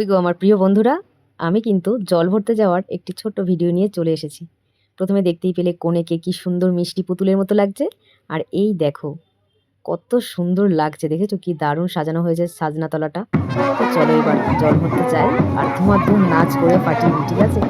কই গো আমার প্রিয় বন্ধুরা, আমি কিন্তু জল ভরতে যাওয়ার একটি ছোট্ট ভিডিও নিয়ে চলে এসেছি। প্রথমে দেখতেই পেলে কোনেকে কি সুন্দর মিষ্টি পুতুলের মতো লাগছে। আর এই দেখো, কত সুন্দর লাগছে, দেখেছ কি দারুণ সাজানো হয়েছে সাজনাতলাটা। তো চলো এবার জল ভরতে যাই, আর ধুমাধুম নাচ করে পাঠিয়ে ঠিক আছে?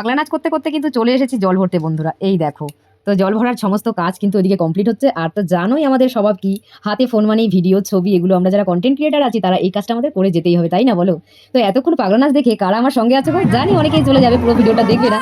পাগলা নাচ করতে করতে কিন্তু চলে এসেছি জল ভরতে বন্ধুরা। এই দেখো, তো জল ভরার সমস্ত কাজ কিন্তু ওদিকে কমপ্লিট হচ্ছে। আর তো জানোই আমাদের স্বভাব কি, হাতে ফোন মানেই ভিডিও ছবি, এগুলো আমরা যারা কন্টেন্ট ক্রিয়েটার আছি, তারা এই কাজটা আমাদের করে যেতেই হবে, তাই না বলো? তো এতক্ষণ পাগলা নাচ দেখে কারা আমার সঙ্গে আছে জানি অনেকেই চলে যাবে, পুরো ভিডিওটা দেখবে না।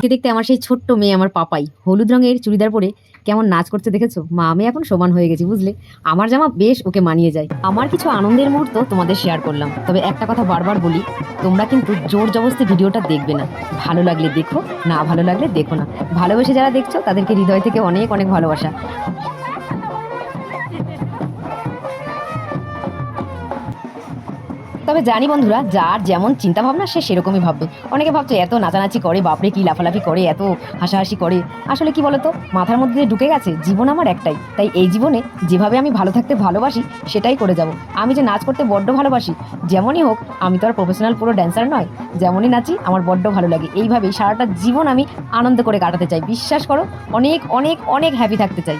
দেখতে দেখতে আমার সেই ছোট্ট মেয়ে আমার পাপাই। হলুদ রঙের চুড়িদার পরে কেমন নাচ করতে দেখেছ? মা, আমি এখন সমান হয়ে গেছি, বুঝলে? আমার জামা বেশ ওকে মানিয়ে যায়। আমার কিছু আনন্দের মুহূর্ত তোমাদের শেয়ার করলাম। তবে একটা কথা বারবার বলি, তোমরা কিন্তু জোর জবস্তি ভিডিওটা দেখবে না। ভালো লাগলে দেখো, না ভালো লাগলে দেখো না। ভালোবেসে যারা দেখছ, তাদেরকে হৃদয় থেকে অনেক অনেক ভালোবাসা। তবে জানি বন্ধুরা, যার যেমন চিন্তা ভাবনা সে সেরকমই ভাববে। অনেকে ভাবছে, এত নাচানাচি করে, বাপরে, কি লাফালাফি করে, এত হাসাহাসি করে। আসলে কি বলতো, মাথার মধ্যে ঢুকে গেছে, জীবন আমার একটাই। তাই এই জীবনে যেভাবে আমি ভালো থাকতে ভালোবাসি, সেটাই করে যাব। আমি যে নাচ করতে বড্ড ভালোবাসি, যেমনই হোক, আমি তো আর প্রফেশনাল পুরো ড্যান্সার নয়, যেমনই নাচি, আমার বড্ড ভালো লাগে। এইভাবেই সারাটা জীবন আমি আনন্দ করে কাটাতে চাই। বিশ্বাস করো, অনেক অনেক অনেক হ্যাপি থাকতে চাই।